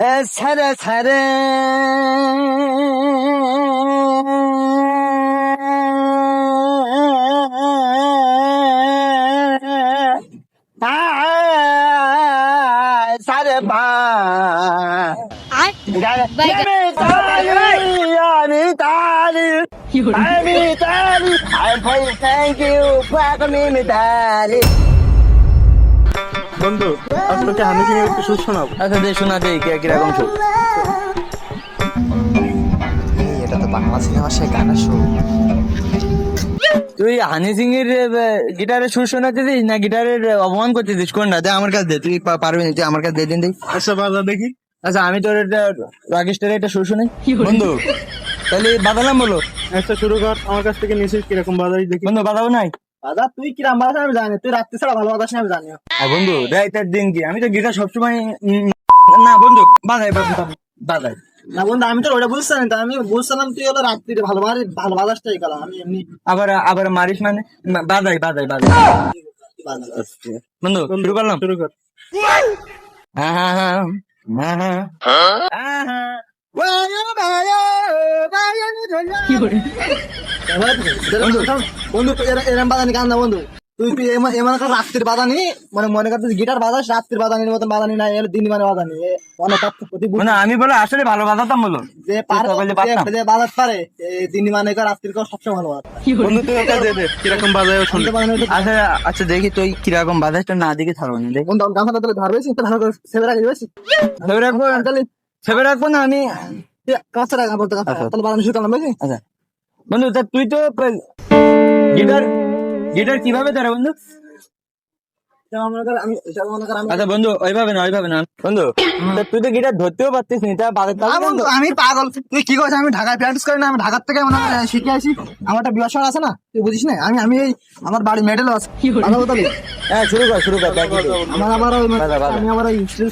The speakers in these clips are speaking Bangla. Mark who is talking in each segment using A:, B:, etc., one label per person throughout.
A: छर छर I'm Thank you, fuck me, me.
B: বন্ধু আজ তোকে আমি কি একটু সুর শোনাবো?
A: আচ্ছা দে শোনা দে কে কীরকম সুর।
C: এটা তো বাংলা সিনেমার সেই গানের সুর।
A: তুই হানি সিং এর গিটারের সুর শোনাতেছিস না গিটারের অপমান করতেছিস? কোন না দে আমার কাছে দে তুই পারবি না তুই আমার কাছে দে দিন দে
B: আচ্ছা বাজা দেখি।
A: আচ্ছা আমি তোর একটা রাকেশটারে একটা সুর শুনাই বন্ধু তাহলে বাদালাম বলো।
B: আচ্ছা শুরু কর আমার কাছ থেকে নিছিস কীরকম বাজাই দেখি।
A: বন্ধু বাদাবো নাই?
B: দাদা তুই কিরাম বাজাস আমি জানি তুই রাত্রি ছাড়া ভালো বাজাস আমি জানি
A: বন্ধু রাইতার দিন কি আমি তো গিটার সবসময় না বন্ধু বাজাই বাজাই।
B: না বন্ধু আমি তো ওটা বুঝছি না আমি বুঝছিলাম তুই হলো রাত্রিরে ভালো ভালো ভালো বাজাসটাই গেলাম আমি এমনি
A: আবার আবার মারিস মানে? বাজাই বাজাই বাজাই। বন্ধু শুরু করলাম?
B: শুরু কর।
A: হ্যাঁ হ্যাঁ হ্যাঁ হ্যাঁ হ্যাঁ হ্যাঁ হ্যাঁ
B: বন্ধু বন্ধু তুই এরা- এরম বাজানি গান বন্ধু তুই তুই এমন এমন একটা রাত্রির বাজানি মানে মনে করতে গিটার বাজাস রাত্রির বাজানির মতন বাজানি না এর দিন মানে বাজানি এ অনেক
A: মানে আমি বলে আসলে ভালো বাজাতাম বলো।
B: যে পারে। যে- বাজাত পারে দিন মানে কর রাত্রির কর সবসময় ভালো
A: বন্ধু তুই ওটা দে দে
B: কীরকম বাজায় শুনতে
A: আচ্ছা আচ্ছা দেখি তুই কীরকম বাজাসটা না দিকে থাকব না দেখ।
B: বন্ধু গাছটা তাহলে ধরবে তো ভালো করে সেবে রাখি বেশি।
A: ভেবে রাখব?
B: তাহলে
A: ভেবে রাখব না আমি?
B: কাঁচা রাখা বলতে কাঁচা
A: আচ্ছা।
B: তাহলে বাজানো শুরু করলাম বেশি
A: আচ্ছা। বন্ধু তা তুই তো গিটার গিটার কীভাবে ধরে বন্ধু? আচ্ছা বন্ধু ওইভাবে না ওইভাবে না। বন্ধু তুই তো গিটার ধরতেও পারতিস না তা
B: আমি পাগল। তুই কি করছিস? আমি ঢাকায় প্র্যাকটিস করি না আমি ঢাকার থেকে মনে শিখে আসি। আমার একটা বিবাহ আছে না তুই বুঝিস না? আমি আমি এই আমার বাড়ি মেডেল আছে ভালো
A: হ্যাঁ শুরু কর শুরু কর।
B: আমার আবার। আমি আবার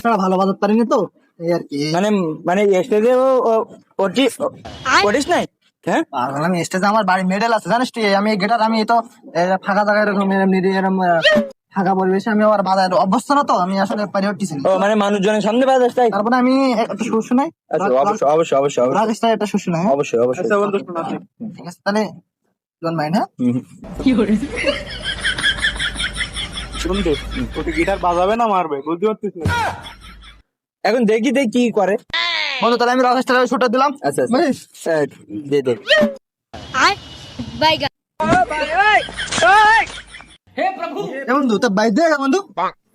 B: ছাড়া ভালো বাজাতে পারিনি তো এই আর কি।
A: মানে মানে স্টেজে ও ওটি করিস নাই?
B: পাগল, আমি স্টেজে আমার বাড়ি মেডেল আছে জানিস তুই আমি গিটার আমি তো ফাঁকা জায়গায় এরকম ফাঁকা পরিবেশে আমি আবার বাজার অভ্যস্ত না তো? আমি আসলে পারি
A: মানে মানুষজনের সামনে বাজাস তাই?
B: তারপরে আমি একটা সুর শুনাই
A: আচ্ছা অবশ্যই অবশ্যই অবশ্যই অবশ্যই।
B: একটা সুর শুনাই হ্যাঁ?
A: অবশ্যই অবশ্যই।
B: ঠিক আছে তাহলে ডোন্ট মাইন্ড হ্যাঁ? গিটার বাজাবে না মারবে বুঝতে পারছিস না?
A: এখন দেখি দেখি কি করে।
B: বন্ধু তাহলে আমি রাজেশ তাহলে দিলাম।
A: আচ্ছা আচ্ছা। হ্যাঁ, দে। দে
D: Bye,
B: এ বন্ধু তো বাইক দিয়ে বন্ধু।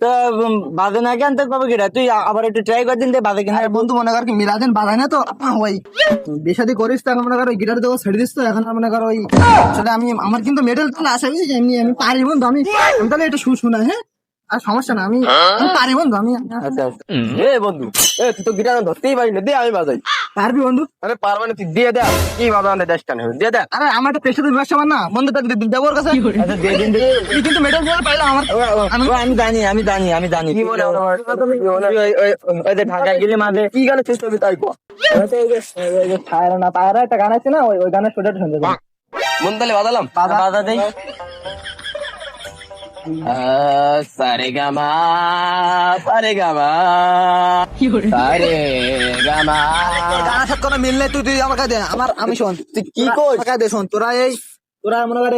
A: তো উম, না কেন? তোর পাবো কিরা? তুই আবার একটু ট্রাই করে দিন দে বাজে কিনা।
B: বন্ধু মনে কর কি বাজায় না তো? ওই। বেশাদি করিস তো এখন মনে কর ওই গিটার দেবো ছেড়ে দিস তো এখন মনে কর ওই আসলে আমি আমার কিন্তু মেডেল তাহলে আসা এমনি আমি পারি বন্ধু আমি আমি তাহলে এটা সুর শোনা হ্যাঁ? আর সমস্যা না আমি আমি পারি বন্ধু আমি
A: আচ্ছা আচ্ছা। এ বন্ধু এ তুই তো গিটার ধরতেই পারিস না দে আমি বাজাই।
B: পারবি বন্ধু?
A: আরে পারবা না তুই দিয়ে দে কি বাজানো দেশ কেন দিয়ে দে।
B: আরে আমার একটা আমার না বন্ধু তার দেবো ওর কাছে।
A: আচ্ছা দিয়ে দিন
B: তুই কিন্তু মেডেল বলে পাইলাম আমার।
A: আমি জানি আমি জানি আমি জানি। কি বলে ওই যে ঢাকা গেলে মাঝে
B: কি গানে চেষ্টা করবি তাই ছায়রা না পায়রা একটা গান আছে না ওই ওই গানের সুরটা শুনতে।
A: মন তাহলে বাজালাম। বাজা দেই। সারে গামা সারে গামা সারে গামা
B: তোর গানের সাথে কোনো মিল নেই তুই তুই আমাকে দে আমার আমি শোন। তুই
A: কি করিস?
B: আমাকে দে শোন তোরা এই তোরা মনে করে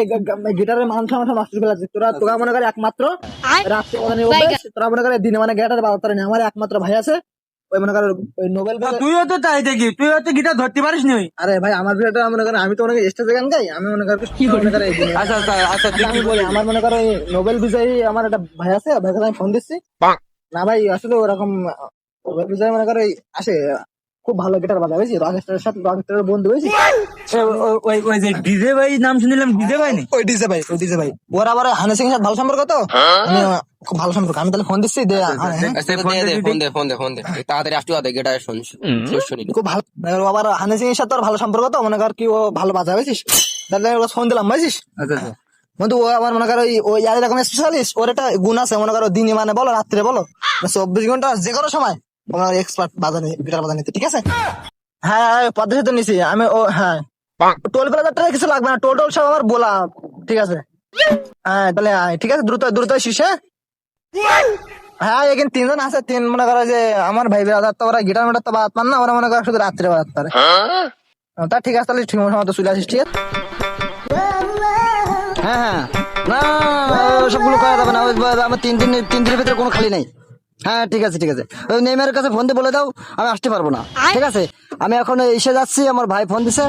B: গিটারের মান সমস্যা নষ্ট করে আছে তোরা তোরা মনে করে একমাত্র রাত্রে কথা নিয়ে অভ্যাস, তোরা মনে করে দিনে মানে গিটার বাজাতে পারে না আমার একমাত্র ভাই আছে ওই মনে করো ওই নোবেল
A: তুইও তো তাই দেখি তুইও তো গিটার ধরতে পারিস নি।
B: আরে ভাই আমার ভিডিওটা মনে করে আমি তো মনে করি স্টেজে গান গাই আমি মনে করি কি মনে করে
A: আচ্ছা আচ্ছা আচ্ছা তুই
B: আমি বলি আমার মনে করো নোবেল বিজয়ী আমার একটা ভাই আছে ভাইকে আমি ফোন দিচ্ছি। না ভাই আসলে ওরকম নোবেল বিজয় মনে করো আসে খুব ভালো গিটার বাজায় বুঝছি রকেস্টারের সাথে রকেস্টারের বন্ধু বুঝছি
A: ওই ওই যে ডিজে ভাই নাম শুনিলাম ডিজে ভাই নি
B: ওই ডিজে ভাই ওই ডিজে ভাই। ওর আবার হানি সিং এর সাথে ভালো সম্পর্ক তো? আমি, খুব ভালো সম্পর্ক। আমি তাহলে ফোন দিচ্ছি দে হ্যাঁ, হ্যাঁ।
E: ফোন দে ফোন দে ফোন দে ফোন দে। তাড়াতাড়ি আসতে হবে গেটা শুন শুনি
B: খুব ভালো। আবার হানি সিং এর সাথে ওর ভালো সম্পর্ক তো? মনে কর কি ও ভালো বাজায় বুঝছিস তাহলে ওকে ফোন দিলাম বুঝছিস
A: আচ্ছা আচ্ছা।
B: বন্ধু ও আমার মনে করো ওই এরকম স্পেশালিস্ট ওর একটা গুণ আছে মনে করো দিনে মানে বলো রাত্রে বলো। চব্বিশ ঘণ্টা যে কোনো সময়। এক্সপার্ট বাজানে গিটার বাজানিতে ঠিক আছে? হ্যাঁ হ্যাঁ, নিছি আমি ও হ্যাঁ। টোল প্লাজারটা কিছু লাগবে না টোল টোল সব আমার বলা ঠিক আছে? হ্যাঁ তাহলে ঠিক আছে? দ্রুত দ্রুত শিস হ্যাঁ? হ্যাঁ এখানে তিনজন আছে তিন মনে করো যে আমার ভাই বেড়াদার তো ওরা গিটার মেটার তো বাদ পান না ওরা মনে করো শুধু রাত্রে বাদ পারে। তা ঠিক আছে তাহলে ঠিক মতো চলে আসিস ঠিক আছে?
C: হ্যাঁ হ্যাঁ। না সবগুলো করা যাবে না আমার তিন দিন তিন দিনের ভিতরে কোনো খালি নেই। হ্যাঁ ঠিক আছে ঠিক আছে। ওই নেইমারের কাছে ফোন দিয়ে বলে দাও আমি আসতে পারব না। ঠিক আছে? আমি এখন এসে যাচ্ছি আমার ভাই ফোন দিছে।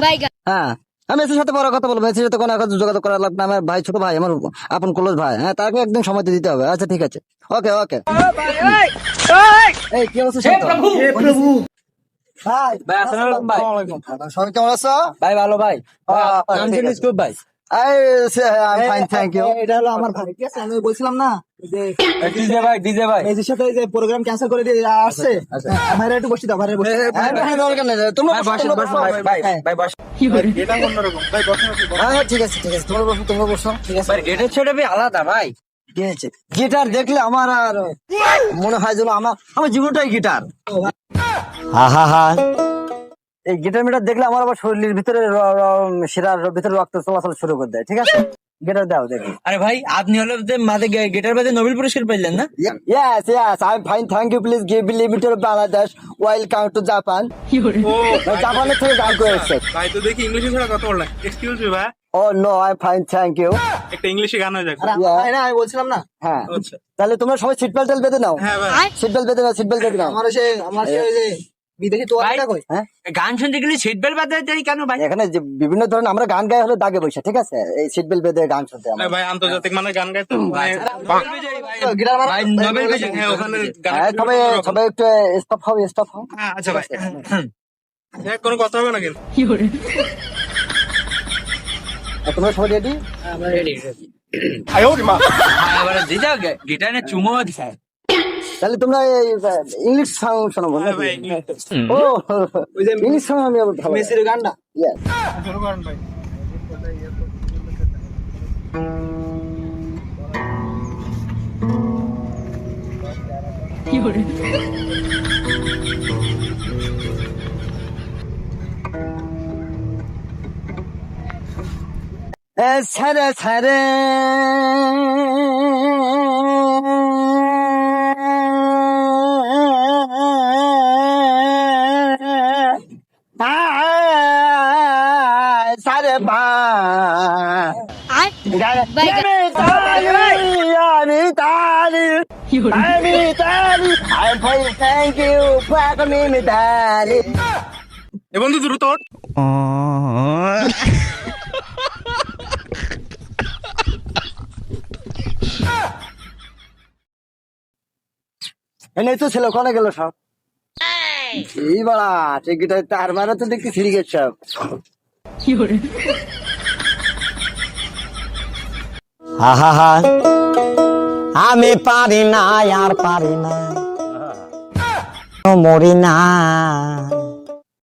C: হ্যাঁ। আমি মেসির সাথে বড় কথা বলব মেসির সাথে কোনো এখন যোগাযোগ করা লাগবে আমার ভাই ছোট ভাই আমার আপন ক্লোজ ভাই। হ্যাঁ তাকে একদিন সময় দিয়ে দিতে হবে। আচ্ছা ঠিক আছে। ওকে ওকে। এই কি অবস্থা শান্ত?
B: ভাই
A: ভাই আসসালামু আলাইকুম ভাই।
B: সবাই কেমন আছো?
A: ভাই ভালো ভাই। নাম ভাই।
C: থ্যাংক ইউ
B: এটা হলো আমার ভাই ঠিক আছে আমি বলছিলাম না যে
A: ডিজে ভাই ডিজে ভাই।
B: সাথে যে প্রোগ্রাম ক্যান্সেল করে দিয়ে আসছে। হ্যাঁ, ভাইরা একটু বসে দাও ভাইরা বসে দাও।
C: হ্যাঁ, হ্যাঁ, দরকার নেই তোমরা বসো, বসো।
A: ভাই ভাই বসেন।
C: হ্যাঁ হ্যাঁ, ঠিক আছে ঠিক আছে। তোমরা বসো তোমরা বসো। ঠিক আছে।
A: ভাই গেটের ছেড়ে আলাদা ভাই।
C: গিটার দেখলে আমার আর মনে হয় যেন আমার আমার জীবনটাই গিটার। হা হা হা। এই গিটার মিটার দেখলে আমার আবার শরীরের ভিতরে শিরার ভিতরে রক্ত চলাচল শুরু করে দেয় ঠিক আছে? গিটার দাও দেখি।
A: আরে ভাই আপনি হলো মাঝে গিটার বাজে নোবেল পুরস্কার পাইলেন না?
C: Yes, yes, I'm fine. Thank you. Please give limited Bangladesh. Welcome to Japan. জাপানের থেকে গান করেছে।
D: ভাই তো দেখি ইংলিশে ছাড়া কথা বল না। এক্সকিউজ মি ভাই।
C: Oh no, I'm fine. Thank you.
D: একটা ইংলিশে গান হয়ে যাক।
B: না আমি বলছিলাম না।
C: হ্যাঁ।
D: আচ্ছা।
C: তাহলে তোমরা সবাই সিট বেল্ট বেঁধে নাও।
D: হ্যাঁ ভাই।
C: সিট বেল্ট বেঁধে নাও সিট বেল্ট বেঁধে নাও।
B: আমার সে আমার সে ওই যে বিদেশি তোয়ালটা কই?
C: হ্যাঁ?
A: গান শুনতে গেলে সিট বেল্ট বাজে যাই কেন ভাই?
C: এখানে যে বিভিন্ন ধরনের আমরা গান গাই হলো দাগে বসে ঠিক আছে? এই সিট বেল্ট বেঁধে গান শুনতে আমরা।
D: ভাই আন্তর্জাতিক মানে গান গাইতো
B: গিটার
A: ভাই নোবেল পেয়েছে
D: হ্যাঁ ওখানে গান
C: হ্যাঁ সবাই সবাই একটু স্টপ হবে স্টপ হবে
D: হ্যাঁ আচ্ছা ভাই। হ্যাঁ কোনো কথা হবে না কিন্তু।
C: তোমরা সবাই রেডি
A: এবারে দিদা গিটারে চুমো দিছে।
C: তাহলে তোমরা ইংলিশ সং শোনাবো
D: হ্যাঁ
C: ও ইংলিশ সং আমি আবার ভালো
B: মেসির গানটা
D: করেন ভাই
C: এ ছেড়ে ছেড়ে সারে। আমি তালি আমি তালি I'm fine, thank you, fuck me, me তালি
D: এ বন্ধু দ্রুত ওঠ।
C: এনে তো ছিল কোনে গেল সব। এই। বাড়া টিকিটা তার মারা তো দেখি ছিড়ি গেছে সব।
F: আহা আমি পারি না আর পারি না। মরি না।